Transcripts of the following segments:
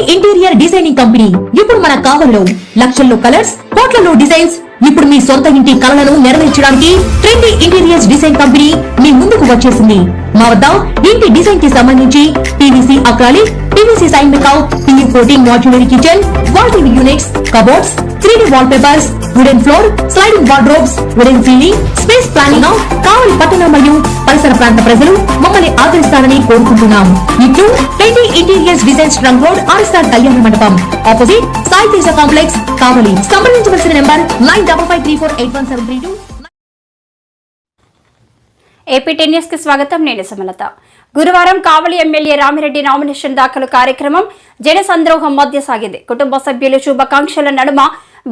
Interior designing company. ఇప్పుడు మన కావల్లో లక్షల్లో కలర్స్ కోట్లలో డిజైన్స్ ఇప్పుడు మీ సొంత ఇంటి కలలను నెరవేర్చడానికి ట్రెండీ ఇంటీరియర్స్ డిజైన్ కంపెనీ మీ ముందుకు వచ్చేసింది. మా వద్ద ఇంటి డిజైన్కి సంబంధించి PVC acrylic PVC sign make out PU coating modular kitchen wall TV units cupboards three D wallpapers wooden floor sliding wardrobes wooden ceiling space planning Kavali పట్టణ మరియు పరిసర ప్రాంత ప్రజలు మమ్మల్ని ఆదరిస్తారని కోరుకుంటున్నాం. ఇట్లు trendy interiors design trunk road RSR Kalyana Mandapam. Opposite Sai Teja complex Kavali సంప్రదించవలసిన number nine double five three four eight one seven three two. AP టెన్యూస్కి స్వాగతం నేను సమలత. గురువారం కావలి ఎమ్మెల్యే రామిరెడ్డి నామినేషన్ దాఖలు కార్యక్రమం జన సంద్రోహం మధ్య సాగింది. కుటుంబ సభ్యులు శుభాకాంక్షల నడుమ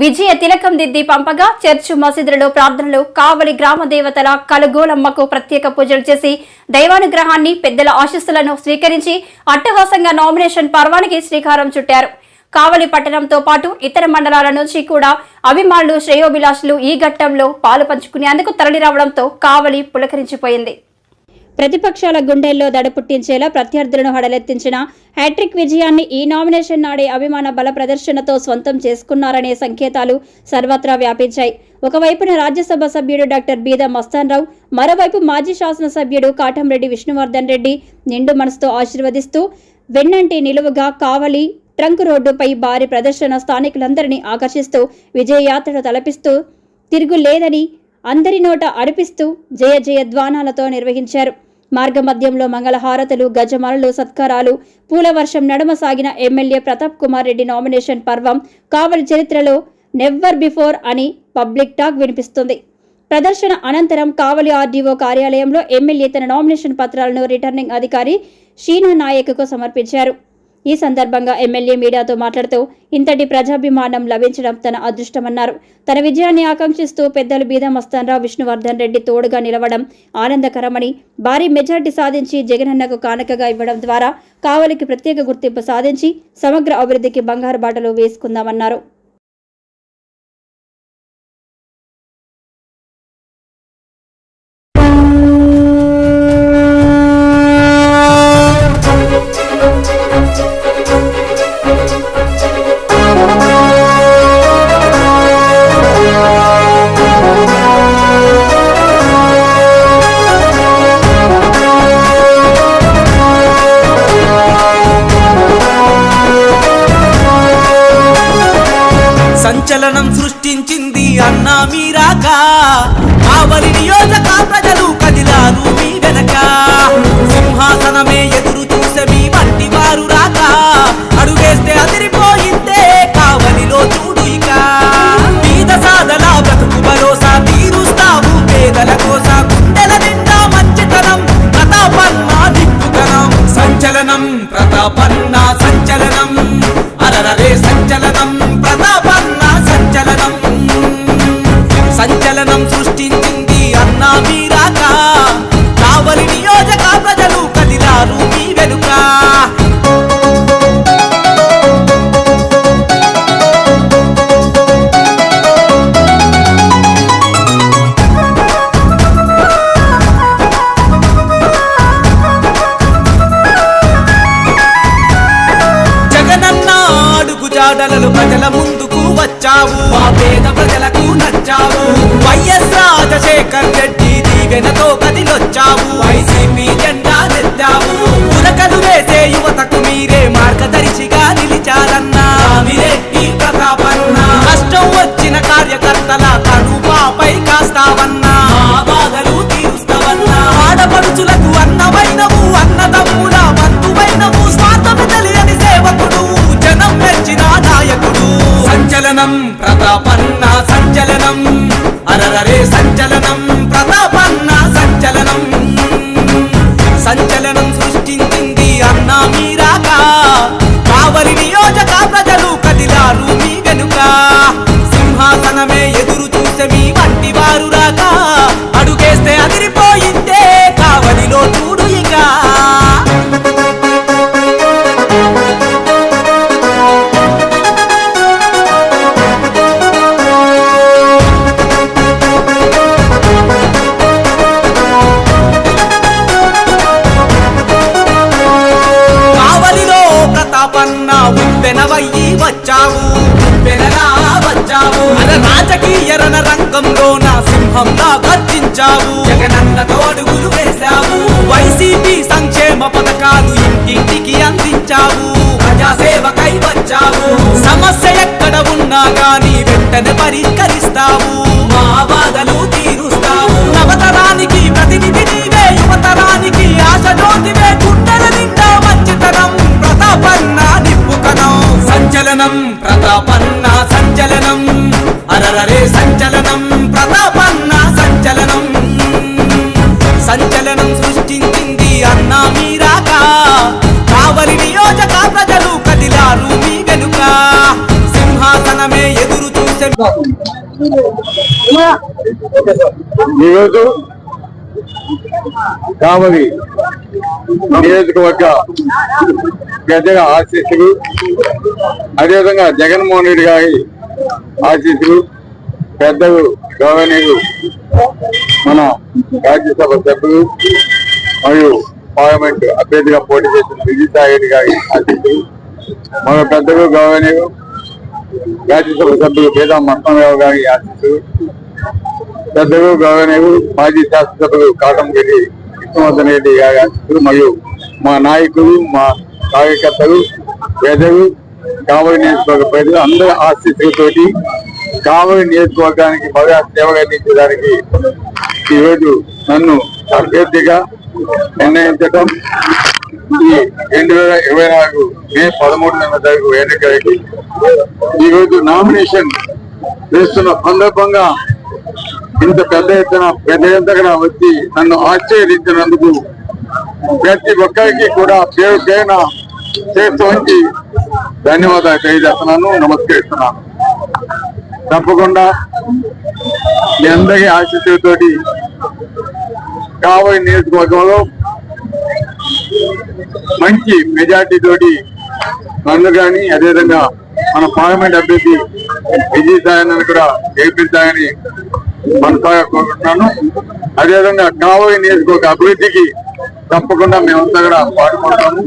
విజయ తిలకం దిద్ది పంపగా చర్చి మసీదులలో ప్రార్థనలు కావలి గ్రామ దేవతల కలుగోలమ్మకు ప్రత్యేక పూజలు చేసి దైవానుగ్రహాన్ని పెద్దల ఆశస్సులను స్వీకరించి అట్టహాసంగా నామినేషన్ పర్వానికి శ్రీకారం చుట్టారు. కావలి పట్టణంతో పాటు ఇతర మండలాల నుంచి కూడా అభిమానులు శ్రేయోభిలాషులు ఈ ఘట్టంలో పాలు పంచుకునేందుకు తరలిరావడంతో కావలి పులకరించిపోయింది. ప్రతిపక్షాల గుండెల్లో దడ పుట్టించేలా ప్రత్యర్థులను హడలెత్తించిన హ్యాట్రిక్ విజయాన్ని ఈ నామినేషన్ నాడే అభిమాన బల ప్రదర్శనతో స్వంతం చేసుకున్నారనే సంకేతాలు సర్వత్రా వ్యాపించాయి. ఒకవైపున రాజ్యసభ సభ్యుడు డాక్టర్ బీద మస్తాన్రావు మరోవైపు మాజీ శాసనసభ్యుడు కాటంరెడ్డి విష్ణువర్ధన్ రెడ్డి నిండు మనసుతో ఆశీర్వదిస్తూ వెన్నంటి నిలువుగా కావలి ట్రంక్ రోడ్డుపై భారీ ప్రదర్శన స్థానికులందరినీ ఆకర్షిస్తూ విజయయాత్రను తలపిస్తూ తిరుగులేదని అందరి నోట అడిపిస్తూ జయ జయ ధ్వానాలతో నిర్వహించారు. మార్గమధ్యంలో మంగళహారతులు గజమాలలు సత్కారాలు పూలవర్షం నడమ సాగిన ఎమ్మెల్యే ప్రతాప్ కుమార్ రెడ్డి నామినేషన్ పర్వం కావలి చరిత్రలో నెవ్వర్ బిఫోర్ అని పబ్లిక్ టాక్ వినిపిస్తుంది. ప్రదర్శన అనంతరం కావలి ఆర్డీఓ కార్యాలయంలో ఎమ్మెల్యే తన నామినేషన్ పత్రాలను రిటర్నింగ్ అధికారి షీనా నాయక్కు సమర్పించారు. ఈ సందర్భంగా ఎమ్మెల్యే మీడియాతో మాట్లాడుతూ ఇంతటి ప్రజాభిమానం లభించడం తన అదృష్టమన్నారు. తన విజయాన్ని ఆకాంక్షిస్తూ పెద్దలు బీదమస్తాన్రావు విష్ణువర్ధన్ రెడ్డి తోడుగా నిలవడం ఆనందకరమని భారీ మెజార్టీ సాధించి జగనన్నకు కానుకగా ఇవ్వడం ద్వారా కావలికి ప్రత్యేక గుర్తింపు సాధించి సమగ్ర అభివృద్ధికి బంగారు బాటలు వేసుకుందామన్నారు. సంచలనం ప్రతాపన్న సంచలనం. అరరరే సంచలనం ప్రతాపన్న సంచలనం. నా సింహంగా గర్జించావు. జగనన్నతో అడుగులు వేశావు. వైసీపీ సంక్షేమ పథకాలు ఇంటింటికి అందించావు. ప్రజాసేవకై వచ్చావు. సమస్య ఎక్కడ ఉన్నా గాని వెంటనే పరిష్కరిస్తావు. మా బాధలు తీరుస్తావు. నవతరానికి ప్రతినిధి నీవే యువతరానికి ఆశ జ్యోతివే. ఈరోజు కామది నియోజకవర్గ పెద్దల ఆశీస్సులు అదేవిధంగా జగన్మోహన్ రెడ్డి గారి ఆశీస్సులు పెద్దలు గవర్నీయులు మన రాజ్యసభ సభ్యులు మరియు పార్లమెంట్ అభ్యర్థిగా పోటీ చేసిన విజయసాయి రెడ్డి గారి ఆశీస్సులు మన పెద్దలు గవర్నీయులు రాజ్యసభ సభ్యులు పేద మస్తారావు గారి ఆశీస్సులు పెద్దలు గౌరవనీయులు మాజీ శాసనసభ్యులు కాటంరెడ్డి విష్ణువర్ధన్ రెడ్డి గారి ఆశీస్సులు మరియు మా నాయకులు మా కార్యకర్తలు పెద్దలు కావలి నియోజకవర్గ ప్రజలు అందరి ఆశీస్సులతోటి కావలి నియోజకవర్గానికి బాగా సేవలు అందించడానికి ఈరోజు నన్ను అభ్యర్థిగా నిర్ణయించడం రెండు వేల ఇరవై నాలుగు మే పదమూడున తారీఖు ఎన్నికలకి ఈరోజు నామినేషన్ వేస్తున్న సందర్భంగా ఇంత పెద్ద ఎత్తున పెద్ద ఎత్తున వచ్చి నన్ను ఆశ్చర్యించినందుకు ప్రతి ఒక్కరికి కూడా పేరు పేరున చేస్తూ ఉంచి ధన్యవాదాలు తెలియజేస్తున్నాను నమస్కరిస్తున్నాను. తప్పకుండా మీ అందరి ఆశీస్సులతోటి కావలి నియోజకవర్గంలో మంచి మెజార్టీ తోటి నన్ను కానీ అదేవిధంగా మన పార్లమెంట్ అభ్యర్థి విజయసాయని కూడా గెలిపించాలని మనసాగా కోరుకుంటున్నాను. అదేవిధంగా కావలి నియోజకవర్గ అభివృద్ధికి తప్పకుండా మేమంతా కూడా పాటుపడతాము.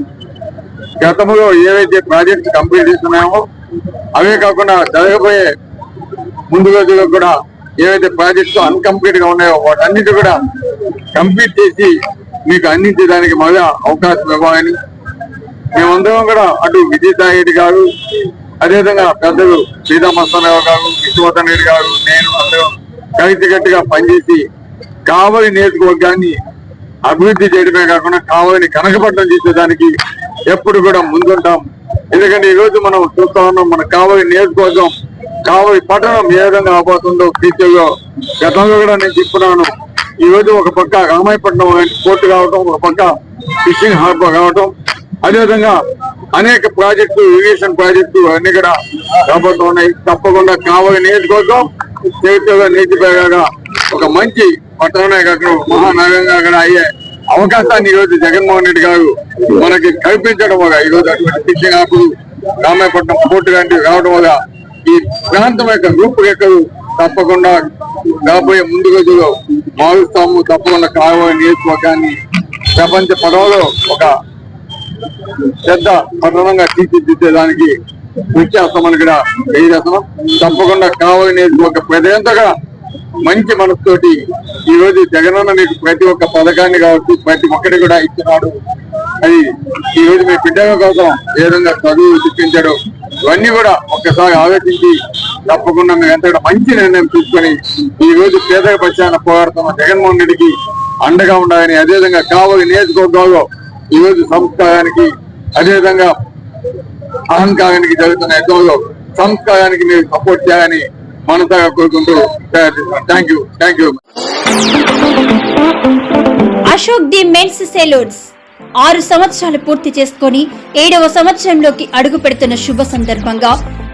గతంలో ఏవైతే ప్రాజెక్ట్స్ కంప్లీట్ చేస్తున్నామో అవే కాకుండా జరగబోయే ముందు రోజుల్లో కూడా ఏవైతే ప్రాజెక్ట్స్ అన్కంప్లీట్గా ఉన్నాయో వాటన్నిటి కూడా కంప్లీట్ చేసి మీకు అందించడానికి మళ్ళీ అవకాశం ఇవ్వాలని. మేమందరం కూడా అటు విజయసాయి రెడ్డి గారు అదేవిధంగా పెద్దలు శ్రీరామస్వామిరావు గారు విష్ణువర్ధన్ రెడ్డి గారు నేను అందరం కలిసికట్టుగా పనిచేసి కావలి నియోజకవర్గాన్ని అభివృద్ధి చేయడమే కాకుండా కావలిని కనకపట్టం చేసేదానికి ఎప్పుడు కూడా ముందుంటాం. ఎందుకంటే ఈరోజు మనం చూస్తా ఉన్నాం మన కావలి నియోజకవర్గం కావలి పట్టణం ఏ విధంగా అవబోతుందో ఫ్యూచర్లో గతంలో కూడా నేను చెప్పున్నాను ఈ రోజు ఒక పక్క రామాయపట్నం పోర్టు కావటం ఒక పక్క ఫిషింగ్ హార్బర్ కావటం. అదేవిధంగా అనేక ప్రాజెక్టు ఇరిగేషన్ ప్రాజెక్టు అన్ని కూడా రాబోతున్నాయి తప్పకుండా కావాలి నియోజకవర్గం చరిత్రగా నీతిపేగా ఒక మంచి పట్టణమే కాకుండా మహానగరంగా కూడా అయ్యే అవకాశాన్ని ఈ రోజు జగన్మోహన్ రెడ్డి గారు మనకి కల్పించడం వల్ల ఈ రోజు అటువంటి ఫిషింగ్ ఆపులు రామాయపట్నం పోర్టు లాంటివి రావడం వల్ల ఈ ప్రాంతం యొక్క రూపురేఖలు తప్పకుండా రాబోయే ముందు రోజుల్లో భావిస్తాము తప్పకుండా కావలి నియోజకవర్గాన్ని. ప్రపంచ పడవలో ఒక పెద్ద పట్టణంగా తీర్చిదిద్దేదానికి కృషి చేస్తామని కూడా తెలియజేస్తున్నాం. తప్పకుండా కావలి నియోజకవర్గ ప్రజలంతగా మంచి మనసుతోటి ఈ రోజు జగనన్న నీకు ప్రతి ఒక్క పథకాన్ని కావచ్చు ప్రతి ఒక్కటి కూడా ఇచ్చినాడు. అది ఈ రోజు మీ బిడ్డల కోసం ఏ విధంగా చదువు చూపించాడు ఇవన్నీ కూడా ఒక్కసారి ఆలోచించి తప్పకుండా మేము ఎంత మంచి నిర్ణయం తీసుకొని ఈ రోజు పేద పక్షాన పోరాడుతున్న జగన్మోహన్ రెడ్డికి అండగా ఉండాలని అదేవిధంగా కావలి నియోజకవర్గంలో ఈ రోజు సంస్కారానికి అదేవిధంగా అహంకారానికి జరుగుతున్న యుద్ధంలో సంస్కారానికి మీరు సపోర్ట్ చేయాలని మనసాగా కోరుకుంటూ thank you thank you Ashok the men's salons. ఆరు సంవత్సరాలు పూర్తి చేసుకొని ఏడవ సంవత్సరంలోకి అడుగు పెడుతున్న శుభ సందర్భంగా